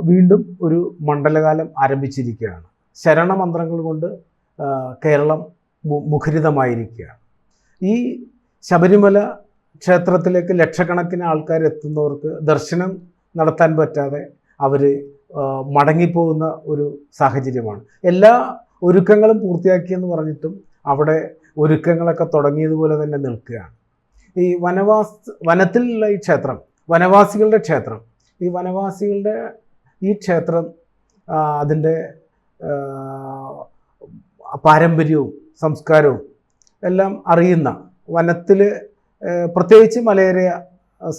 വീണ്ടും ഒരു മണ്ഡലകാലം ആരംഭിച്ചിരിക്കുകയാണ്. ശരണമന്ത്രങ്ങൾ കൊണ്ട് കേരളം മുഖരിതമായിരിക്കുകയാണ്. ഈ ശബരിമല ക്ഷേത്രത്തിലേക്ക് ലക്ഷക്കണക്കിന് ആൾക്കാർ എത്തുന്നവർക്ക് ദർശനം നടത്താൻ പറ്റാതെ അവർ മടങ്ങിപ്പോകുന്ന ഒരു സാഹചര്യമാണ്. എല്ലാ ഒരുക്കങ്ങളും പൂർത്തിയാക്കിയെന്ന് പറഞ്ഞിട്ടും അവിടെ ഒരുക്കങ്ങളൊക്കെ തുടങ്ങിയതുപോലെ തന്നെ നിൽക്കുകയാണ്. ഈ വനവാസ വനത്തിലുള്ള ഈ ക്ഷേത്രം വനവാസികളുടെ ക്ഷേത്രം ഈ വനവാസികളുടെ ഈ ക്ഷേത്രം അതിന്റെ പാരമ്പര്യവും സംസ്കാരവും എല്ലാം അറിയുന്ന വനത്തിൽ പ്രത്യേകിച്ച് മലയേറിയ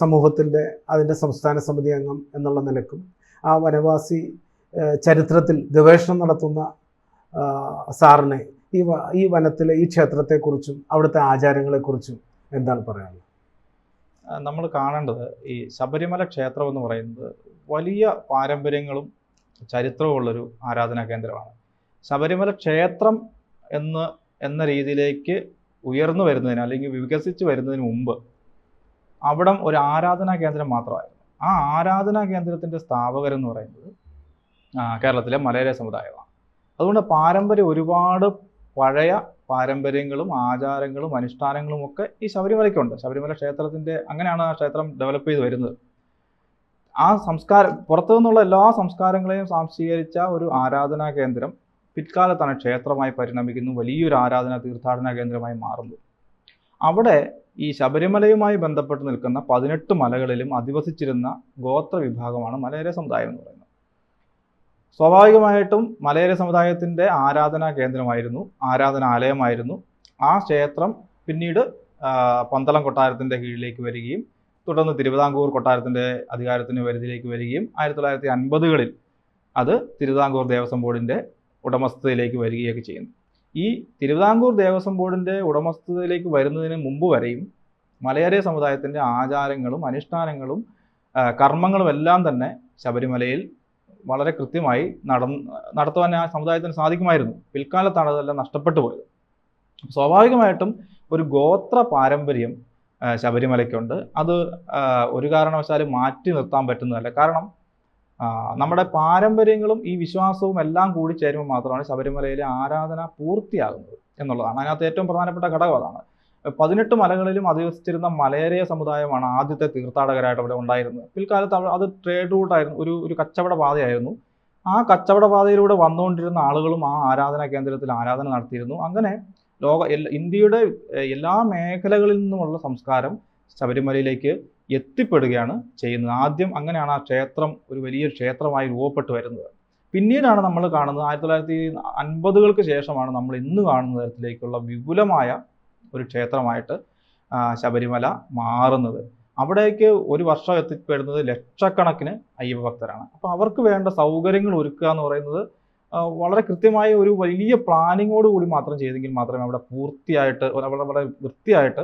സമൂഹത്തിന്റെ അതിന്റെ സംസ്ഥാന സമിതി അംഗം എന്നുള്ള നിലക്കും ആ വനവാസി ചരിത്രത്തിൽ ഗവേഷണം നടത്തുന്ന സാറിനെ ഈ ഈ വനത്തിലെ ഈ ക്ഷേത്രത്തെക്കുറിച്ചും അവിടുത്തെ ആചാരങ്ങളെക്കുറിച്ചും എന്താണ് പറയാനുള്ളത്? നമ്മൾ കാണേണ്ടത് ഈ ശബരിമല ക്ഷേത്രം എന്ന് പറയുന്നത് വലിയ പാരമ്പര്യങ്ങളും ചരിത്രവും ഉള്ളൊരു ആരാധനാ കേന്ദ്രമാണ്. ശബരിമല ക്ഷേത്രം എന്ന് എന്ന രീതിയിലേക്ക് ഉയർന്നു വരുന്നതിന് അല്ലെങ്കിൽ വികസിച്ച് വരുന്നതിന് മുമ്പ് അവിടം ഒരു ആരാധനാ കേന്ദ്രം മാത്രമായിരുന്നു. ആ ആരാധനാ കേന്ദ്രത്തിന്റെ സ്ഥാപകരെന്ന് പറയുന്നത് കേരളത്തിലെ മലയാള സമുദായമാണ്. അതുകൊണ്ട് പാരമ്പര്യം ഒരുപാട് പഴയ പാരമ്പര്യങ്ങളും ആചാരങ്ങളും അനുഷ്ഠാനങ്ങളും ഒക്കെ ഈ ശബരിമലയ്ക്കുണ്ട്. ശബരിമല ക്ഷേത്രത്തിന്റെ അങ്ങനെയാണ് ആ ക്ഷേത്രം ഡെവലപ്പ് ചെയ്ത് വരുന്നത്. ആ സംസ്കാരം പുറത്തു നിന്നുള്ള എല്ലാ സംസ്കാരങ്ങളെയും സാംശീകരിച്ച ഒരു ആരാധനാ കേന്ദ്രം പിൽക്കാലത്താണ് ക്ഷേത്രമായി പരിണമിക്കുന്നു. വലിയൊരു ആരാധന തീർത്ഥാടന കേന്ദ്രമായി മാറുന്നു. അവിടെ ഈ ശബരിമലയുമായി ബന്ധപ്പെട്ട് നിൽക്കുന്ന പതിനെട്ട് മലകളിലും അധിവസിച്ചിരുന്ന ഗോത്ര വിഭാഗമാണ് മലയര സമുദായം എന്ന് പറയുന്നത്. സ്വാഭാവികമായിട്ടും മലയര സമുദായത്തിന്റെ ആരാധനാ കേന്ദ്രമായിരുന്നു ആരാധനാലയമായിരുന്നു ആ ക്ഷേത്രം പിന്നീട് പന്തളം കൊട്ടാരത്തിന്റെ കീഴിലേക്ക് വരികയും തുടർന്ന് തിരുവിതാംകൂർ കൊട്ടാരത്തിന്റെ അധികാരത്തിന് പരിധിയിലേക്ക് വരികയും ആയിരത്തി തൊള്ളായിരത്തി അൻപതുകളിൽ അത് തിരുവിതാംകൂർ ദേവസ്വം ബോർഡിന്റെ ഉടമസ്ഥതയിലേക്ക് വരികയൊക്കെ ചെയ്യുന്നു. ഈ തിരുവിതാംകൂർ ദേവസ്വം ബോർഡിന്റെ ഉടമസ്ഥതയിലേക്ക് വരുന്നതിന് മുമ്പ് വരെയും മലയാളി സമുദായത്തിന്റെ ആചാരങ്ങളും അനുഷ്ഠാനങ്ങളും കർമ്മങ്ങളും എല്ലാം തന്നെ ശബരിമലയിൽ വളരെ കൃത്യമായി നട നടത്തുവാൻ ആ സമുദായത്തിന് സാധിക്കുമായിരുന്നു. പിൽക്കാലത്താണ് അതെല്ലാം നഷ്ടപ്പെട്ടു പോയത്. സ്വാഭാവികമായിട്ടും ഒരു ഗോത്ര പാരമ്പര്യം ശബരിമലയ്ക്കുണ്ട്. അത് ഒരു കാരണവശാലും മാറ്റി നിർത്താൻ പറ്റുന്നതല്ല. കാരണം നമ്മുടെ പാരമ്പര്യങ്ങളും ഈ വിശ്വാസവും എല്ലാം കൂടി ചേരുമ്പോൾ മാത്രമാണ് ശബരിമലയിലെ ആരാധന പൂർത്തിയാകുന്നത് എന്നുള്ളതാണ്. അതിനകത്ത് ഏറ്റവും പ്രധാനപ്പെട്ട ഘടകം അതാണ്. പതിനെട്ട് മലകളിലും അധിവസിച്ചിരുന്ന മലയേറിയ സമുദായമാണ് ആദ്യത്തെ തീർത്ഥാടകരായിട്ട് അവിടെ ഉണ്ടായിരുന്നത്. പിൽക്കാലത്ത് അത് ട്രേഡ് റൂട്ടായിരുന്നു ഒരു ഒരു കച്ചവട പാതയായിരുന്നു. ആ കച്ചവട പാതയിലൂടെ വന്നുകൊണ്ടിരുന്ന ആളുകളും ആ ആരാധനാ കേന്ദ്രത്തിൽ ആരാധന നടത്തിയിരുന്നു. അങ്ങനെ ലോക ഇന്ത്യയുടെ എല്ലാ മേഖലകളിൽ നിന്നുമുള്ള സംസ്കാരം ശബരിമലയിലേക്ക് എത്തിപ്പെടുകയാണ് ചെയ്യുന്നത്. ആദ്യം അങ്ങനെയാണ് ആ ക്ഷേത്രം ഒരു വലിയ ക്ഷേത്രമായി രൂപപ്പെട്ടു വരുന്നത്. പിന്നീടാണ് നമ്മൾ കാണുന്നത് ആയിരത്തി തൊള്ളായിരത്തി അൻപതുകൾക്ക് ശേഷമാണ് നമ്മൾ ഇന്ന് കാണുന്ന തരത്തിലേക്കുള്ള വിപുലമായ ഒരു ക്ഷേത്രമായിട്ട് ശബരിമല മാറുന്നത്. അവിടേക്ക് ഒരു വർഷം എത്തിപ്പെടുന്നത് ലക്ഷക്കണക്കിന് അയ്യപ്പ ഭക്തരാണ്. അപ്പോൾ അവർക്ക് വേണ്ട സൗകര്യങ്ങൾ ഒരുക്കുക എന്ന് പറയുന്നത് വളരെ കൃത്യമായ ഒരു വലിയ പ്ലാനിങ്ങോട് കൂടി മാത്രം ചെയ്തെങ്കിൽ മാത്രമേ അവിടെ പൂർത്തിയായിട്ട് വളരെ വളരെ വൃത്തിയായിട്ട്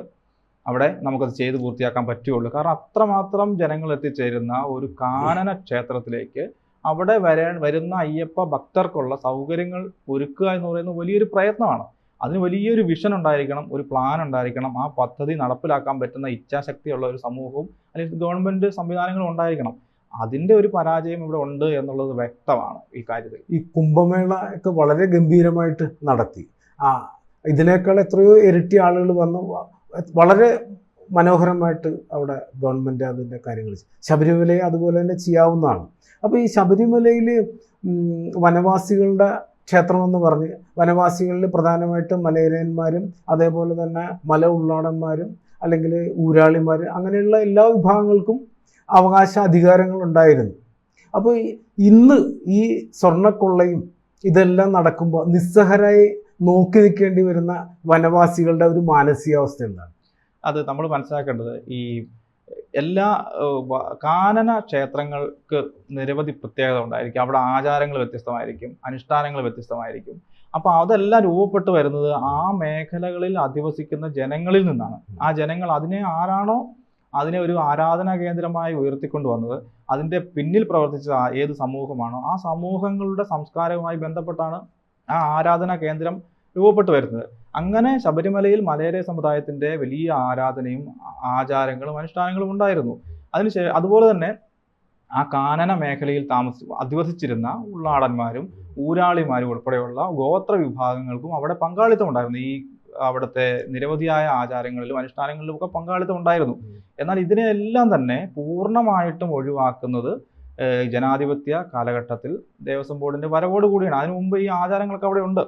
അവിടെ നമുക്കത് ചെയ്ത് പൂർത്തിയാക്കാൻ പറ്റുകയുള്ളൂ. കാരണം അത്രമാത്രം ജനങ്ങൾ എത്തിച്ചേരുന്ന ഒരു കാനന ക്ഷേത്രത്തിലേക്ക് അവിടെ വരാൻ വരുന്ന അയ്യപ്പ ഭക്തർക്കുള്ള സൗകര്യങ്ങൾ ഒരുക്കുക എന്ന് പറയുന്നത് വലിയൊരു പ്രയത്നമാണ്. അതിന് വലിയൊരു വിഷൻ ഉണ്ടായിരിക്കണം ഒരു പ്ലാൻ ഉണ്ടായിരിക്കണം ആ പദ്ധതി നടപ്പിലാക്കാൻ പറ്റുന്ന ഇച്ഛാശക്തിയുള്ള ഒരു സമൂഹവും അല്ലെങ്കിൽ ഗവൺമെന്റ് സംവിധാനങ്ങളും ഉണ്ടായിരിക്കണം. അതിന്റെ ഒരു പരാജയം ഇവിടെ ഉണ്ട് എന്നുള്ളത് വ്യക്തമാണ് ഈ കാര്യത്തിൽ. ഈ കുംഭമേള ഒക്കെ വളരെ ഗംഭീരമായിട്ട് നടത്തി. ആ ഇതിനേക്കാൾ എത്രയോ ഇരട്ടി ആളുകൾ വന്നു. വളരെ മനോഹരമായിട്ട് അവിടെ ഗവൺമെന്റ് അതിന്റെ കാര്യങ്ങൾ. ശബരിമലയെ അതുപോലെ തന്നെ ചെയ്യാവുന്നതാണ്. അപ്പോൾ ഈ ശബരിമലയിൽ വനവാസികളുടെ ക്ഷേത്രമെന്ന് പറഞ്ഞ് വനവാസികളിൽ പ്രധാനമായിട്ടും മലയരയന്മാരും അതേപോലെ തന്നെ മല ഉള്ളാടന്മാരും അല്ലെങ്കിൽ ഊരാളിമാർ അങ്ങനെയുള്ള എല്ലാ വിഭാഗങ്ങൾക്കും അവകാശ അധികാരങ്ങൾ ഉണ്ടായിരുന്നു. അപ്പോൾ ഇന്ന് ഈ സ്വർണക്കൊള്ളയും ഇതെല്ലാം നടക്കുമ്പോൾ നിസ്സഹരായി നോക്കി നിൽക്കേണ്ടി വരുന്ന വനവാസികളുടെ ഒരു മാനസികാവസ്ഥ എന്താണ്? അത് നമ്മൾ മനസ്സിലാക്കേണ്ടത് ഈ എല്ലാ കാനന ക്ഷേത്രങ്ങൾക്ക് നിരവധി പ്രത്യേകത ഉണ്ടായിരിക്കും. അവിടെ ആചാരങ്ങൾ വ്യത്യസ്തമായിരിക്കും അനുഷ്ഠാനങ്ങൾ വ്യത്യസ്തമായിരിക്കും. അപ്പോൾ അതെല്ലാം രൂപപ്പെട്ട് വരുന്നത് ആ മേഖലകളിൽ അധിവസിക്കുന്ന ജനങ്ങളിൽ നിന്നാണ്. ആ ജനങ്ങൾ അതിനെ ആരാണോ അതിനെ ഒരു ആരാധനാ കേന്ദ്രമായി ഉയർത്തിക്കൊണ്ട് വന്നത്. അതിന്റെ പിന്നിൽ പ്രവർത്തിച്ച ഏത് സമൂഹമാണോ ആ സമൂഹങ്ങളുടെ സംസ്കാരവുമായി ബന്ധപ്പെട്ടാണ് ആ ആരാധനാ കേന്ദ്രം രൂപപ്പെട്ടു വരുന്നത്. അങ്ങനെ ശബരിമലയിൽ മലയരെ സമുദായത്തിന്റെ വലിയ ആരാധനയും ആചാരങ്ങളും അനുഷ്ഠാനങ്ങളും ഉണ്ടായിരുന്നു. അതിനുശേഷം അതുപോലെ തന്നെ ആ കാനന മേഖലയിൽ താമസി അധിവസിച്ചിരുന്ന ഉള്ളാടന്മാരും ഊരാളിമാരും ഉൾപ്പെടെയുള്ള ഗോത്ര വിഭാഗങ്ങൾക്കും അവിടെ പങ്കാളിത്തം ഉണ്ടായിരുന്നു. ഈ അവിടുത്തെ നിരവധിയായ ആചാരങ്ങളിലും അനുഷ്ഠാനങ്ങളിലും ഒക്കെ പങ്കാളിത്തം ഉണ്ടായിരുന്നു. എന്നാൽ ഇതിനെല്ലാം തന്നെ പൂർണമായിട്ടും ഒഴിവാക്കുന്നത് ജനാധിപത്യ കാലഘട്ടത്തിൽ ദേവസ്വം ബോർഡിന്റെ വരവോട് കൂടിയാണ്. അതിനു മുമ്പ് ഈ ആചാരങ്ങളൊക്കെ അവിടെ ഉണ്ട്.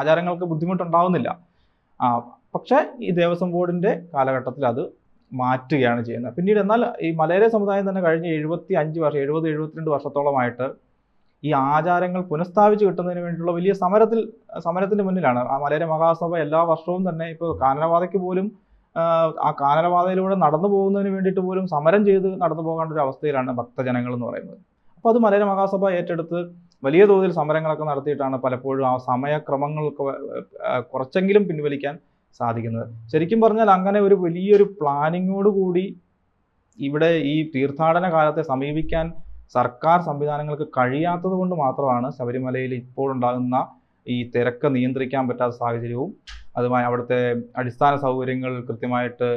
ആചാരങ്ങൾക്ക് ബുദ്ധിമുട്ടുണ്ടാവുന്നില്ല. പക്ഷേ ഈ ദേവസ്വം ബോർഡിന്റെ കാലഘട്ടത്തിൽ അത് മാറ്റുകയാണ് ചെയ്യുന്നത്. പിന്നീട് എന്നാൽ ഈ മലയാള സമുദായം തന്നെ കഴിഞ്ഞ എഴുപത്തി അഞ്ച് വർഷം എഴുപത് എഴുപത്തിരണ്ട് വർഷത്തോളമായിട്ട് ഈ ആചാരങ്ങൾ പുനഃസ്ഥാപിച്ച് കിട്ടുന്നതിന് വേണ്ടിയുള്ള വലിയ സമരത്തിൽ സമരത്തിന്റെ മുന്നിലാണ്. ആ മലയാള മഹാസഭ എല്ലാ വർഷവും തന്നെ ഇപ്പോൾ കാനനപാതയ്ക്ക് പോലും ആ കാനനപാതയിലൂടെ നടന്നു പോകുന്നതിന് വേണ്ടിയിട്ട് പോലും സമരം ചെയ്ത് നടന്നു പോകേണ്ട ഒരു അവസ്ഥയിലാണ് ഭക്തജനങ്ങൾ എന്ന് പറയുന്നത്. അപ്പോൾ അത് മലയാള മഹാസഭ ഏറ്റെടുത്ത് വലിയ തോതിൽ സമരങ്ങളൊക്കെ നടത്തിയിട്ടാണ് പലപ്പോഴും ആ സമയക്രമങ്ങൾക്ക് കുറച്ചെങ്കിലും പിൻവലിക്കാൻ സാധിക്കുന്നത്. ശരിക്കും പറഞ്ഞാൽ അങ്ങനെ ഒരു വലിയൊരു പ്ലാനിങ്ങോട് കൂടി ഇവിടെ ഈ തീർത്ഥാടന കാലത്തെ സമീപിക്കാൻ സർക്കാർ സംവിധാനങ്ങൾക്ക് കഴിയാത്തത് കൊണ്ട് മാത്രമാണ് ശബരിമലയിൽ ഇപ്പോഴുണ്ടാകുന്ന ഈ തിരക്ക് നിയന്ത്രിക്കാൻ പറ്റാത്ത സാഹചര്യവും അതുമായി അവിടുത്തെ അടിസ്ഥാന സൗകര്യങ്ങൾ കൃത്യമായിട്ട്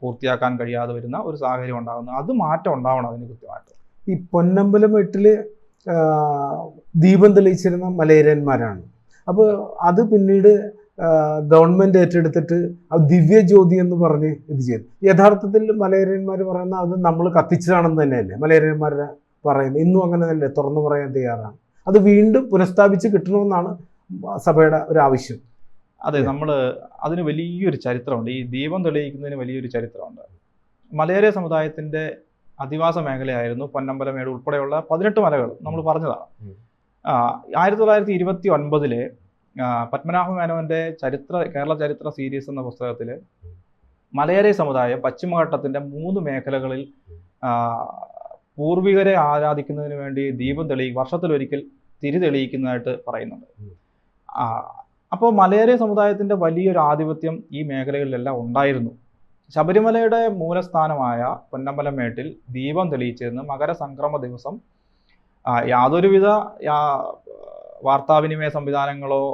പൂർത്തിയാക്കാൻ കഴിയാതെ വരുന്ന ഒരു സാഹചര്യം ഉണ്ടാകുന്നത്. അത് മാറ്റം ഉണ്ടാവണം അതിന് കൃത്യമായിട്ട്. ഈ പൊന്നമ്പലം ആ, ദീപം തെളിയിച്ചിരുന്ന മലയരന്മാരാണ് അപ്പോൾ അത് പിന്നീട് ഗവൺമെന്റ് ഏറ്റെടുത്തിട്ട് ദിവ്യജ്യോതി എന്ന് പറഞ്ഞ് ഇത് ചെയ്തു. യഥാർത്ഥത്തിൽ മലയരന്മാർ പറയുന്ന അത് നമ്മൾ കത്തിച്ചതാണെന്ന് തന്നെയല്ലേ? മലയരന്മാർ പറയുന്നത്. ഇന്നും അങ്ങനെ തന്നെ തുറന്നു പറയാൻ തയ്യാറാണ്. അത് വീണ്ടും പുനഃസ്ഥാപിച്ച് കിട്ടണമെന്നാണ് സഭയുടെ ഒരു ആവശ്യം. അതെ നമ്മൾ അതിന് വലിയൊരു ചരിത്രമുണ്ട്. ഈ ദീപം തെളിയിക്കുന്നതിന് വലിയൊരു ചരിത്രമുണ്ട്. മലയര സമുദായത്തിന്റെ അധിവാസ മേഖലയായിരുന്നു പൊന്നമ്പലമേട് ഉൾപ്പെടെയുള്ള പതിനെട്ട് മലകൾ നമ്മൾ പറഞ്ഞതാണ്. ആയിരത്തി തൊള്ളായിരത്തി ഇരുപത്തി ഒൻപതിൽ പത്മനാഭ മേനോന്റെ ചരിത്ര കേരള ചരിത്ര സീരീസ് എന്ന പുസ്തകത്തിൽ മലയാളി സമുദായം പശ്ചിമഘട്ടത്തിന്റെ മൂന്ന് മേഖലകളിൽ പൂർവികരെ ആരാധിക്കുന്നതിന് വേണ്ടി ദീപം തെളി വർഷത്തിലൊരിക്കൽ തിരി തെളിയിക്കുന്നതായിട്ട് പറയുന്നുണ്ട്. അപ്പോൾ മലയാളി സമുദായത്തിന്റെ വലിയൊരു ആധിപത്യം ഈ മേഖലകളിലെല്ലാം ഉണ്ടായിരുന്നു. ശബരിമലയുടെ മൂലസ്ഥാനമായ പൊന്നമ്പലമേട്ടിൽ ദീപം തെളിയിച്ചിരുന്ന്. മകരസംക്രമ ദിവസം യാതൊരുവിധ വാർത്താവിനിമയ സംവിധാനങ്ങളോ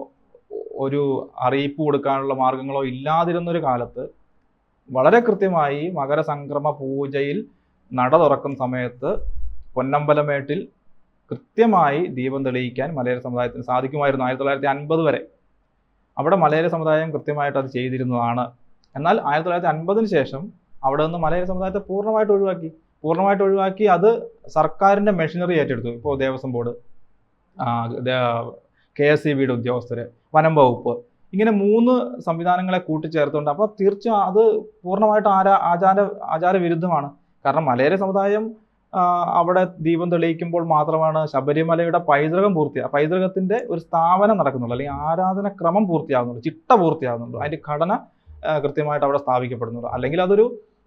ഒരു അറിയിപ്പ് കൊടുക്കാനുള്ള മാർഗങ്ങളോ ഇല്ലാതിരുന്നൊരു കാലത്ത് വളരെ കൃത്യമായി മകരസംക്രമ പൂജയിൽ നട തുറക്കുന്ന സമയത്ത് പൊന്നമ്പലമേട്ടിൽ കൃത്യമായി ദീപം തെളിയിക്കാൻ മലയാള സമുദായത്തിന് സാധിക്കുമായിരുന്നു ആയിരത്തി തൊള്ളായിരത്തി അൻപത് വരെ. അവിടെ മലയാള സമുദായം കൃത്യമായിട്ട് അത് ചെയ്തിരുന്നതാണ്. എന്നാൽ ആയിരത്തി തൊള്ളായിരത്തി അൻപതിന് ശേഷം അവിടെ നിന്ന് മലയാള സമുദായത്തെ പൂർണമായിട്ട് ഒഴിവാക്കി. പൂർണമായിട്ട് ഒഴിവാക്കി അത് സർക്കാരിന്റെ മെഷീനറി ഏറ്റെടുത്തു. ഇപ്പോൾ Devaswom board K S C ബിയുടെ ഉദ്യോഗസ്ഥര് വനം വകുപ്പ്. ഇങ്ങനെ മൂന്ന് സംവിധാനങ്ങളെ കൂട്ടിച്ചേർത്തുകൊണ്ട് അപ്പോൾ തീർച്ചയായും അത് പൂർണമായിട്ട് ആരാ ആചാര ആചാര വിരുദ്ധമാണ് കാരണം മലയാള സമുദായം അവിടെ ദീപം തെളിയിക്കുമ്പോൾ മാത്രമാണ് ശബരിമലയുടെ പൈതൃകം പൂർത്തിയാ പൈതൃകത്തിന്റെ ഒരു സ്ഥാപനം നടക്കുന്നുള്ളൂ. അല്ലെങ്കിൽ ആരാധന ക്രമം പൂർത്തിയാകുന്നുള്ളൂ ചിട്ട പൂർത്തിയാകുന്നുള്ളൂ അതിന്റെ ഘടന കൃത്യമായിട്ട് അവിടെ സ്ഥാപിക്കപ്പെടുന്നത്. അല്ലെങ്കിൽ അതൊരു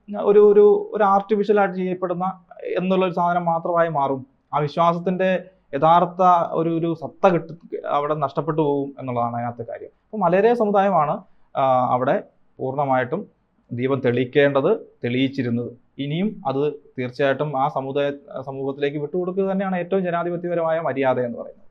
ഒരു ഒരു ഒരു ആർട്ടിഫിഷ്യൽ ആയിട്ട് ചെയ്യപ്പെടുന്ന എന്നുള്ള ഒരു സാധനം മാത്രമായി മാറും. ആ വിശ്വാസത്തിന്റെ യഥാർത്ഥ ഒരു ഒരു സത്ത കിട്ട അവിടെ നഷ്ടപ്പെട്ടു പോകും എന്നുള്ളതാണ് അതിനകത്തെ കാര്യം. അപ്പോൾ മലയാള സമുദായമാണ് അവിടെ പൂർണമായിട്ടും ദീപം തെളിയിക്കേണ്ടത് തെളിയിച്ചിരുന്നത്. ഇനിയും അത് തീർച്ചയായിട്ടും ആ സമുദായ സമൂഹത്തിലേക്ക് വിട്ടുകൊടുക്കുക തന്നെയാണ് ഏറ്റവും ജനാധിപത്യപരമായ മര്യാദ എന്ന് പറയുന്നത്.